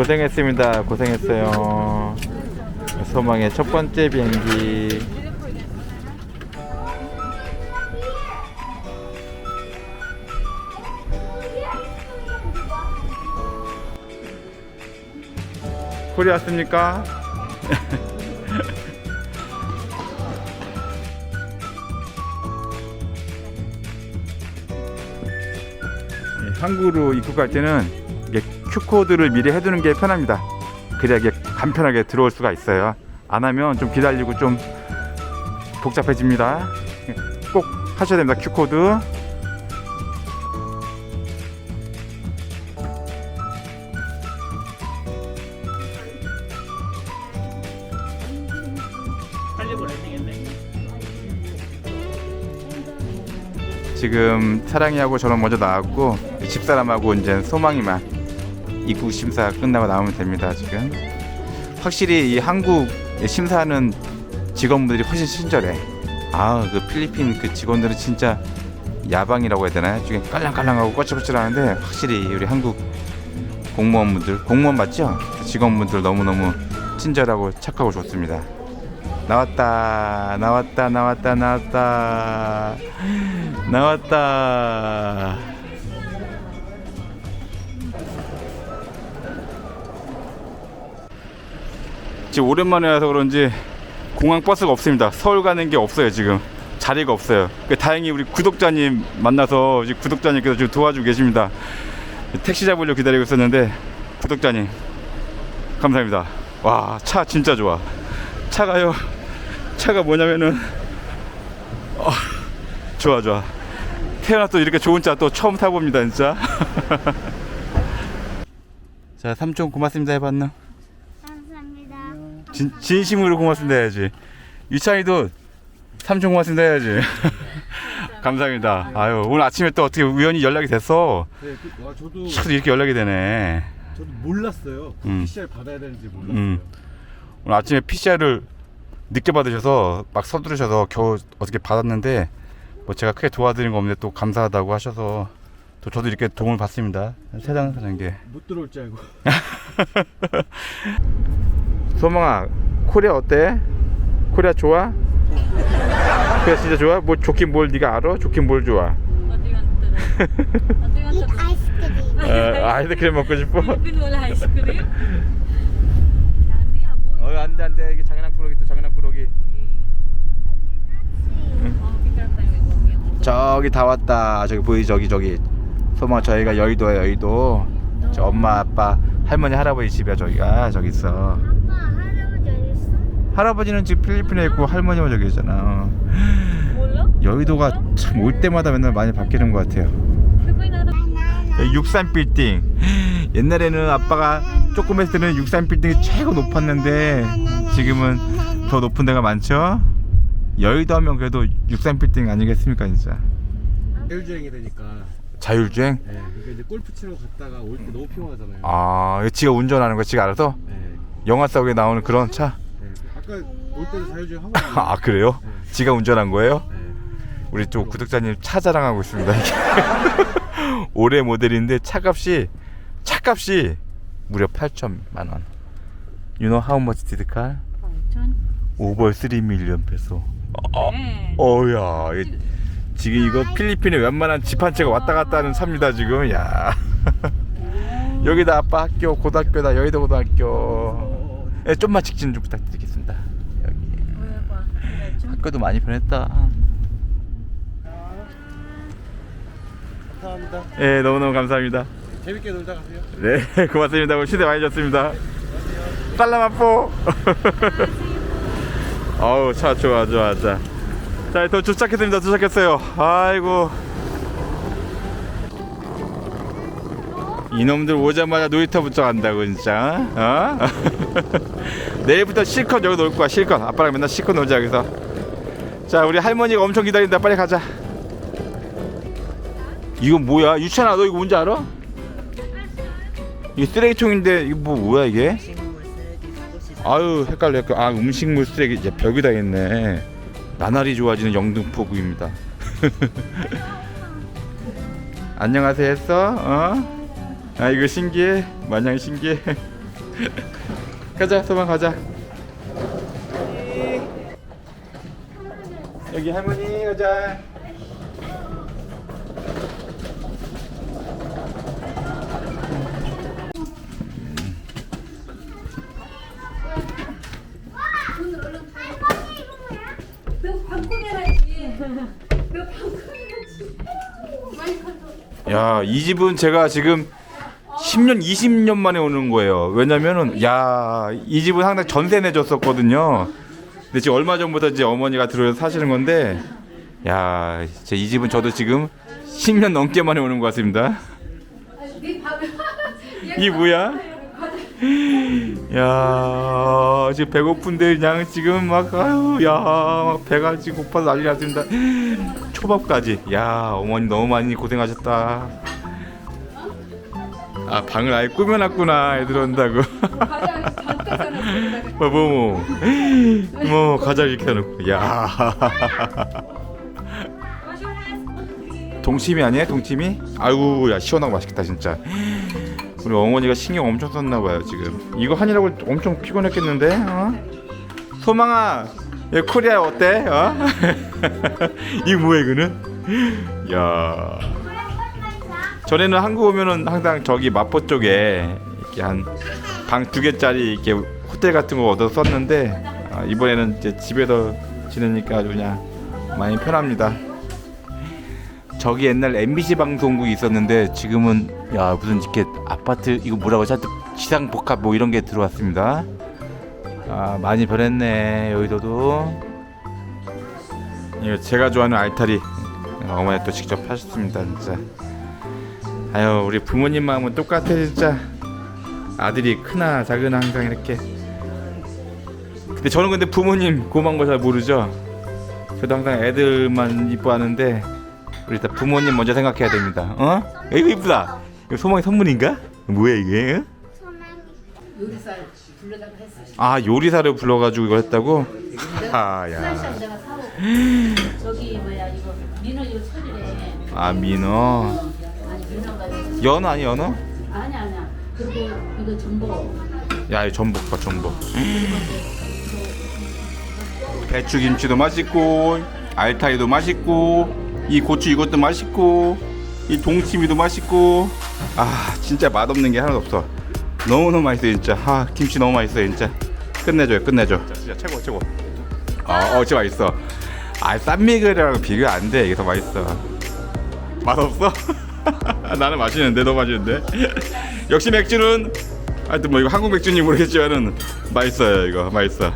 고생했습니다. 고생했어요. 소망의 첫 번째 비행기. 코리 왔습니까? 예, 한국으로 입국할 때는 Q코드를 미리 해두는 게 편합니다. 그래야 이게 간편하게 들어올 수가 있어요. 안 하면 좀 기다리고 좀 복잡해집니다. 예, 꼭 하셔야 됩니다. Q코드. 지금 사랑이하고 저는 먼저 나왔고 집사람하고 이제 소망이만 입국 심사 끝나고 나오면 됩니다. 지금 확실히 이 한국 심사하는 직원분들이 훨씬 친절해. 아 그 필리핀 그 직원들은 진짜 야방이라고 해야 되나요? 중에 깔랑깔랑하고 거칠거칠하는데 확실히 우리 한국 공무원분들 공무원 맞죠? 그 직원분들 너무 너무 친절하고 착하고 좋습니다. 나왔다 나왔다 나왔다 나왔다 나왔다 지금 오랜만에 와서 그런지 공항 버스가 없습니다. 서울 가는 게 없어요 지금. 자리가 없어요. 그 다행히 우리 구독자님 만나서 구독자님께서 지금 도와주고 계십니다. 택시 잡으려 기다리고 있었는데 구독자님 감사합니다. 와 차 진짜 좋아. 차가요? 차가 뭐냐면은 어, 좋아 좋아. 태어나 또 이렇게 좋은 차 또 처음 타봅니다 진짜. 자 삼촌 고맙습니다. 해봤나. 진, 진심으로 고맙습니다 해야지 유찬이도 삼촌 고맙습니다 해야지 감사합니다 아유 오늘 아침에 또 어떻게 우연히 연락이 됐어 네, 그, 아, 저도 또 이렇게 연락이 되네 저도 몰랐어요. 음. PCR 받아야 되는지 몰랐어요. 음. 오늘 아침에 PCR을 늦게 받으셔서 막 서두르셔서 겨우 어떻게 받았는데 뭐 제가 크게 도와드린 거 없는데 또 감사하다고 하셔서 또 저도 이렇게 도움을 받습니다. 세상 사는 게. 못 들어올 줄 알고. 소망아, 코리아 어때? 코리아 좋아? 코리아 진짜 좋아? 뭐 좋긴 뭘 네가 알아? 좋긴 뭘 좋아? 아이스크림. 어, 아이스크림 먹고 싶어? 필리핀 wala ice cream? Candy ah, boy. 어, 안돼 안돼 이게 장난꾸러기 또 장난꾸러기. Oh, tayo with Bong 저기 다 왔다. 저기 보이 저기 저기. 소망 저희가 여의도야 여의도. 저 엄마 아빠 할머니 할아버지 집이야 저기가 저기 있어. 아빠 할아버지 어디 있어? 할아버지는 지금 필리핀에 있고 할머니가 저기 있잖아. Wala? 여의도가 참 올 때마다 맨날 많이 바뀌는 것 같아요. Sabay na 여기 63 빌딩. 옛날에는 아빠가 조금 했을 때는 63 빌딩이 최고 높았는데 지금은 더 높은 데가 많죠. 여의도 하면 그래도 63 빌딩 아니겠습니까 진짜. 자율주행이 되니까. 자율주행? 네, 그러니까 이제 골프 치러 갔다가 올 때 너무 피곤하잖아요. 아, 이거 지가 운전하는 거 지가 알아서? 네, 영화 속에 나오는 그런 차? 네. 아까 올 때도 자율주행 하고. 아 그래요? 네. 지가 운전한 거예요? 네. 우리 또 구독자님 차 자랑하고 있습니다. 이게. 올해 모델인데 차값이 차값이 무려 8천만 원. You know how much did the car? Chan. Over 3 million peso. 어, Eh. 어야, 이- 지금 이거 필리핀에 웬만한 집 한 채가 왔다 갔다 하는 삽니다 지금. 야. 여기다 아빠 학교 고등학교다 여의도 고등학교. 예, 좀만 직진 좀 부탁드리겠습니다. 여기. 학교도 많이 변했다. 감사합니다. 예, 너무너무 감사합니다. 재밌게 놀다 가세요. 네, 고맙습니다. 오늘 시대 많이 졌습니다. 살라마포. 어우, 차 좋아, 좋아, 자. 자, 더 도착했습니다. 도착했어요. 아이고. 이놈들 오자마자 놀이터부터 간다고 진짜. 어? 내일부터 실컷 여기 놀 거야. 실컷. 아빠랑 맨날 실컷 놀자 여기서. 자, 우리 할머니가 엄청 기다린다. 빨리 가자. 이거 뭐야? 유찬아, 너 이거 뭔지 알아? 이게 쓰레기통인데 이거 뭐 뭐야 이게? 아유 헷갈려. 아 음식물 쓰레기 이제 벽에다 있네 나날이 좋아지는 영등포구입니다. 안녕하세요 했어? 어? 아 이거 신기해? 마냥 신기해? 가자 소망 가자. 여기 할머니 가자 야, 이 집은 제가 지금 10년, 20년 만에 오는 거예요. 왜냐면은, 야, 이 집은 항상 전세 내줬었거든요. 근데 지금 얼마 전부터 이제 어머니가 들어서 사시는 건데, 야, 제 이 집은 저도 지금 10년 넘게 만에 오는 것 같습니다. 네 밥. 이 뭐야? 야, 지금 배고픈데 그냥 지금 막 아유, 야, 막 배가 지금 고파서 난리 났습니다. 초밥까지. 야, 어머니 너무 많이 고생하셨다. 아, 방을 아예 꾸며놨구나. 애들 온다고. 사놨어. 뭐, 뭐, 뭐, 뭐, 과자 이렇게 해놓고. 야. 동치미 아니에요? 동치미? 아유, 야, 시원하고 맛있겠다, 진짜. 우리 어머니가 신경 엄청 썼나 봐요 지금 이거 하느라고 엄청 피곤했겠는데 어? 소망아 얘 코리아 어때? 어? 이거 뭐야 이거는? 야 전에는 한국 오면은 항상 저기 마포 쪽에 이렇게 한 방 두 개짜리 이렇게 호텔 같은 거 얻어 썼는데 아, 이번에는 이제 집에서 지내니까 아주 그냥 많이 편합니다. 저기 옛날 MBC 방송국이 있었는데 지금은 야 무슨 이렇게 아파트 이거 뭐라고 하지? 하여튼 지상 복합 뭐 이런 게 들어왔습니다. 아 많이 변했네 여의도도. 이거 제가 좋아하는 알타리 어머니 또 직접 하셨습니다 진짜. 아유 우리 부모님 마음은 똑같아 진짜. 아들이 크나 작으나 항상 이렇게. 근데 저는 근데 부모님 고마운 거 잘 모르죠. 저도 항상 애들만 이뻐하는데 우리 일단 부모님 먼저 생각해야 됩니다. 어? 이거 이쁘다. 이거 소망이 선물인가? 뭐야 이게? 어? 소망이 요리사 불러다가 했어. 아 요리사를 불러가지고 이걸 했다고? 아야. 내가 사오. 저기 뭐야 이거 민호 이거 처리래. 아 민어. 아니 민호가 이거- 연어 아니 연어? 아니 아니야. 그리고 이거 전복. 야이 전복 봐 전복. 배추 김치도 맛있고 알타리도 맛있고 이 고추 이것도 맛있고 이 동치미도 맛있고. 아 진짜 맛없는 게 하나도 없어. 너무너무 맛있어 진짜. 아 김치 너무 맛있어 진짜. 끝내줘요 끝내줘. 진짜 최고 최고. 아 어 진짜 맛있어. 아 쌈미글이랑 비교 안돼. 이게 더 맛있어. 맛없어? 나는 맛있는데 너 맛있는데? 역시 맥주는 하여튼 뭐 이거 한국 맥주인지 모르겠지만은 맛있어요 이거. 맛있어